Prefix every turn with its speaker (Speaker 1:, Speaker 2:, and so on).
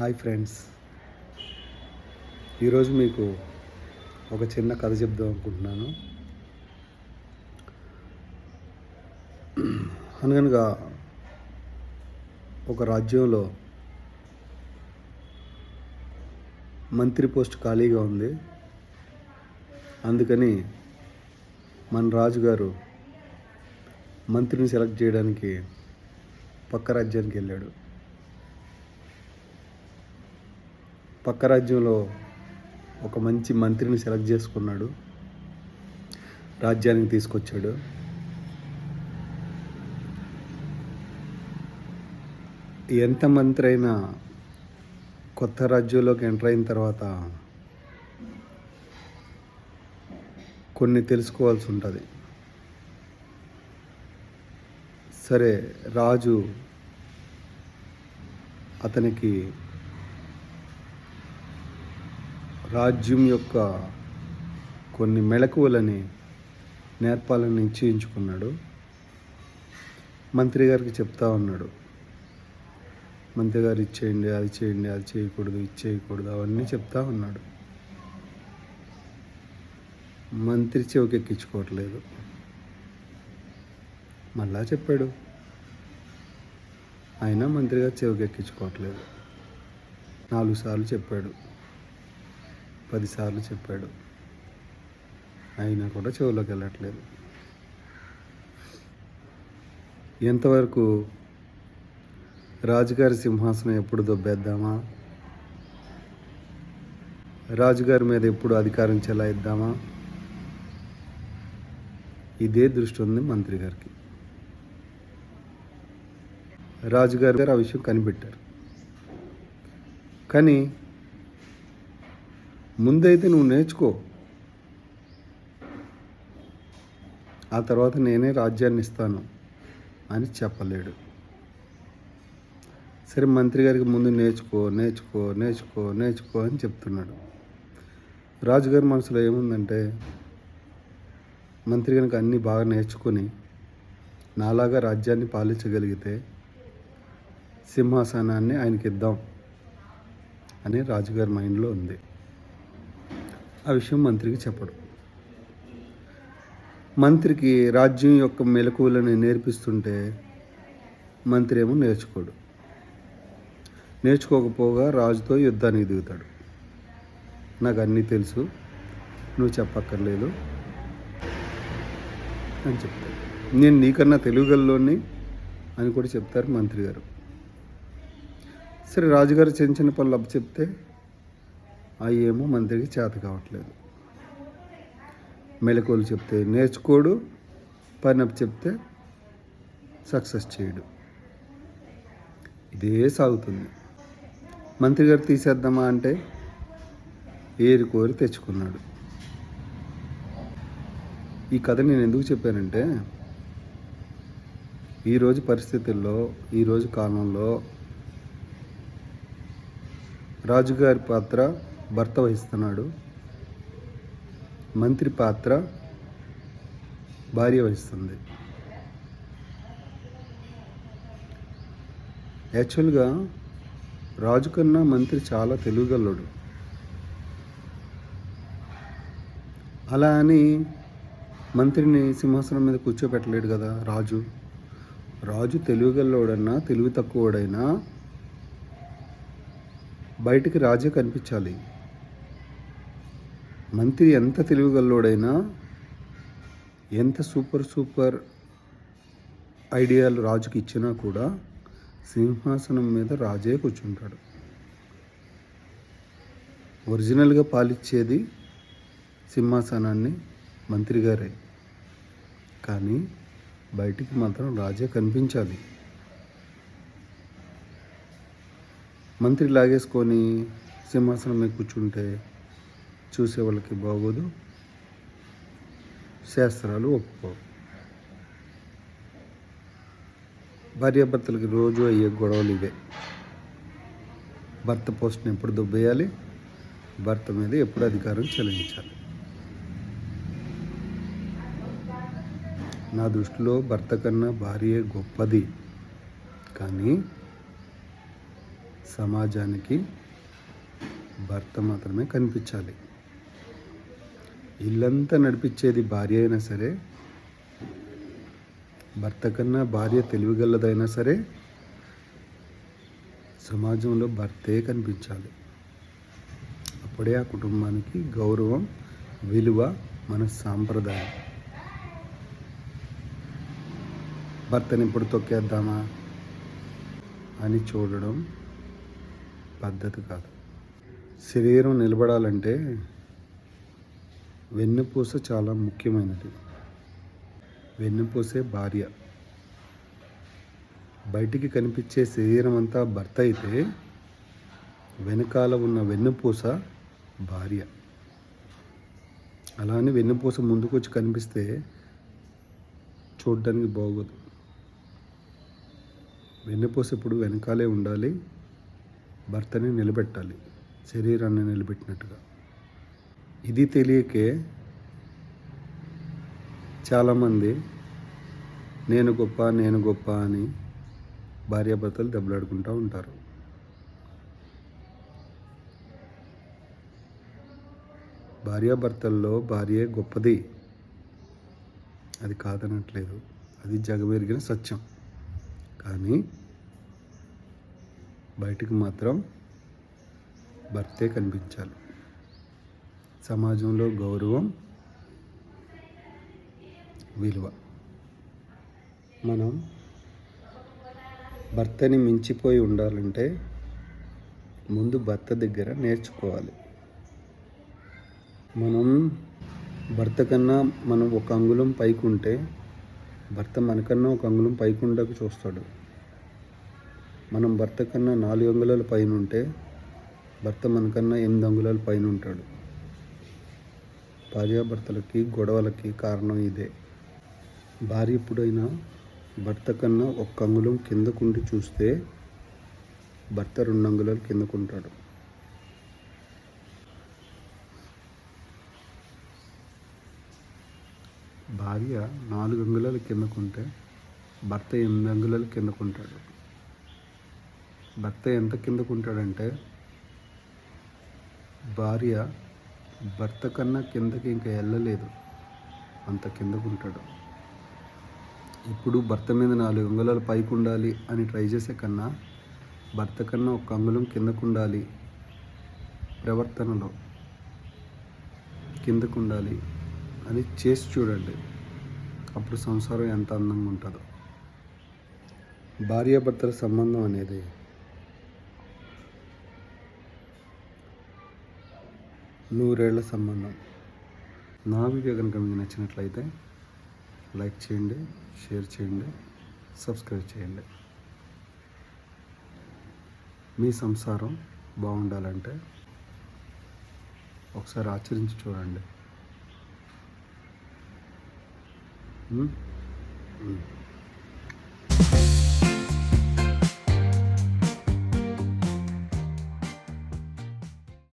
Speaker 1: Hi friends. ఈరోజు మీకు ఒక చిన్న కథ చెప్దాం అనుకుంటున్నాను. అనగనగా ఒక రాజ్యంలో మంత్రి పోస్ట్ ఖాళీగా ఉంది. అందుకని మన రాజుగారు మంత్రిని సెలెక్ట్ చేయడానికి పక్క రాజ్యానికి వెళ్ళాడు. పక్క రాజ్యంలో ఒక మంచి మంత్రిని సెలెక్ట్ చేసుకున్నాడు. రాజ్యానికి తీసుకొచ్చాడు. ఎంత మంత్రి అయినా కొత్త రాజ్యంలోకి ఎంటర్ అయిన తర్వాత కొన్ని తెలుసుకోవాల్సి ఉంటుంది. సరే రాజు అతనికి రాజ్యం యొక్క కొన్ని మెళకువలని నేర్పాలని నిశ్చయించుకున్నాడు. మంత్రి గారికి చెప్తా ఉన్నాడు. మంత్రి గారు ఇచ్చేయండి అది చేయండి అది చేయకూడదు ఇది చేయకూడదు అవన్నీ చెప్తా ఉన్నాడు. మంత్రి చెవికి ఎక్కించుకోవట్లేదు. మళ్ళా చెప్పాడు. అయినా మంత్రి గారు చెవికి ఎక్కించుకోవట్లేదు. నాలుగు సార్లు చెప్పాడు. పదిసార్లు చెప్పాడు. అయినా కూడా చెవులోకి వెళ్ళట్లేదు. ఎంతవరకు రాజుగారి సింహాసనం ఎప్పుడు దొబ్బేద్దామా? రాజుగారి మీద ఎప్పుడు అధికారం చెలాయిద్దామా? ఇదే దృష్టి ఉంది మంత్రి గారికి. రాజుగారి గారు ఆ విషయం కనిపెట్టారు. కానీ ముందైతే నువ్వు నేర్చుకో. ఆ తర్వాత నేనే రాజ్యాన్ని ఇస్తాను అని చెప్పలేడు. సరే మంత్రి గారికి ముందు నేర్చుకో నేర్చుకో నేర్చుకో నేర్చుకో అని చెప్తున్నాడు. రాజుగారి మనసులో ఏముందంటే మంత్రి కనుక అన్నీ బాగా నేర్చుకొని నాలాగా రాజ్యాన్ని పాలించగలిగితే సింహాసనాన్ని ఆయనకి ఇద్దాం అని రాజుగారి మైండ్లో ఉంది. ఆ విషయం మంత్రికి చెప్పడు. మంత్రికి రాజ్యం యొక్క మెలకువలను నేర్పిస్తుంటే మంత్రి ఏమో నేర్చుకోడు. నేర్చుకోకపోగా రాజుతో యుద్ధానికి దిగుతాడు. నాకు అన్నీ తెలుసు నువ్వు చెప్పక్కర్లేదు అని చెప్తాడు. నేను నీకన్నా తెలుగుగల్లోని అని కూడా చెప్తారు మంత్రి గారు. సరే రాజుగారు చిన్న చిన్న పనులు అప్పు చెప్తే అవి ఏమో మంత్రికి చేత కావట్లేదు. మెలకువలు చెప్తే నేర్చుకోడు పని చెప్తే సక్సెస్ చేయడు. ఇదే సాగుతుంది. మంత్రి గారు తీసేద్దామా అంటే ఏరి కోరి తెచ్చుకున్నాడు. ఈ కథ నేను ఎందుకు చెప్పానంటే ఈరోజు పరిస్థితుల్లో ఈరోజు కాలంలో రాజుగారి పాత్ర భర్త వహిస్తున్నాడు. మంత్రి పాత్ర భార్య వహిస్తుంది. యాక్చువల్గా రాజు కన్నా మంత్రి చాలా తెలుగుగల్లుడు. అలా అని మంత్రిని సింహాసనం మీద కూర్చోబెట్టలేడు కదా రాజు. రాజు తెలుగుగల్లోడన్నా తెలివి తక్కువడైనా బయటికి రాజే కనిపించాలి. మంత్రి ఎంత తెలివిగల్లోడైనా ఎంత సూపర్ సూపర్ ఐడియాలు రాజుకి ఇచ్చినా కూడా సింహాసనం మీద రాజే కూర్చుంటాడు. ఒరిజినల్గా పాలిచ్చేది సింహాసనాన్ని మంత్రి గారే. కానీ బయటికి మాత్రం రాజే కనిపించాలి. మంత్రి లాగేసుకొని సింహాసనం మీద కూర్చుంటే చూసే వాళ్ళకి బాగోదు. శాస్త్రాలు ఒప్పుకో భార్యాభర్తలకి రోజు అయ్యే గొడవలు ఇవే. భర్త పోస్ట్ని ఎప్పుడు దుబ్బేయాలి? భర్త మీద ఎప్పుడు అధికారం చెల్లించాలి? నా దృష్టిలో భర్త కన్నా భార్య గొప్పది. కానీ సమాజానికి భర్త మాత్రమే కనిపించాలి. ఇల్లంతా నడిపించేది భార్య అయినా సరే భర్త కన్నా భార్య తెలివిగలదైనా సరే సమాజంలో భర్తే కనిపించాలి. అప్పుడే ఆ కుటుంబానికి గౌరవం విలువ మన సాంప్రదాయం. భర్తని ఇప్పుడు తొక్కేద్దామా అని చూడడం పద్ధతి కాదు. శరీరం నిలబడాలంటే వెన్నుపూస చాలా ముఖ్యమైనది. వెన్నుపూసే భార్య. బయటికి కనిపించే శరీరం అంతా భర్త అయితే వెనకాల ఉన్న వెన్నుపూస భార్య. అలానే వెన్నుపూస ముందుకు వచ్చి కనిపిస్తే చూడడానికి బాగోదు. వెన్నుపూస ఇప్పుడు వెనకాలే ఉండాలి. భర్తని నిలబెట్టాలి. శరీరాన్ని నిలబెట్టినట్టుగా. ఇది తెలియకే చాలామంది నేను గొప్ప నేను గొప్ప అని భార్యాభర్తలు దెబ్బలాడుకుంటూ ఉంటారు. భార్యాభర్తల్లో భార్యే గొప్పది. అది కాదనట్లేదు. అది జగమెరిగిన సత్యం. కానీ బయటికి మాత్రం భర్తే కనిపించాలి. సమాజంలో గౌరవం విలువ. మనం భర్తని మించిపోయి ఉండాలంటే ముందు భర్త దగ్గర నేర్చుకోవాలి. మనం భర్త కన్నా మనం ఒక అంగుళం పైకి ఉంటే భర్త మనకన్నా ఒక అంగుళం పైకి ఉండకు చూస్తాడు. మనం భర్త కన్నా నాలుగు అంగుళాల పైన ఉంటే భర్త మనకన్నా ఎనిమిది అంగుళాల పైన ఉంటాడు భార్యాభర్తలకి గొడవలకి కారణం ఇదే. భార్య ఎప్పుడైనా భర్త కన్నా ఒక్క అంగుళం కిందకుండి చూస్తే భర్త రెండు అంగుళాలు కిందకుంటాడు. భార్య నాలుగు అంగుళాలు కిందకుంటే భర్త ఎనిమిది అంగుళాలు కిందకుంటాడు. భర్త ఎంత కిందకుంటాడంటే భార్య భర్త కన్నా కిందకి ఇంకా వెళ్ళలేదు అంత కిందకుంటాడు. ఇప్పుడు భర్త మీద నాలుగు అంగుళాలు పైకి ఉండాలి అని ట్రై చేసే కన్నా భర్త కన్నా ఒక అంగుళం కిందకు ఉండాలి ప్రవర్తనలో. కిందకు ఉండాలి అని చేసి చూడండి. అప్పుడు సంసారం ఎంత అందంగా ఉంటుందో. భార్యాభర్తల సంబంధం అనేది నూరేళ్ళ సంబంధం. నా వీడియో కనుక మీకు నచ్చినట్లయితే లైక్ చేయండి షేర్ చేయండి సబ్స్క్రైబ్ చేయండి. మీ సంసారం బాగుండాలంటే ఒకసారి ఆచరించి చూడండి.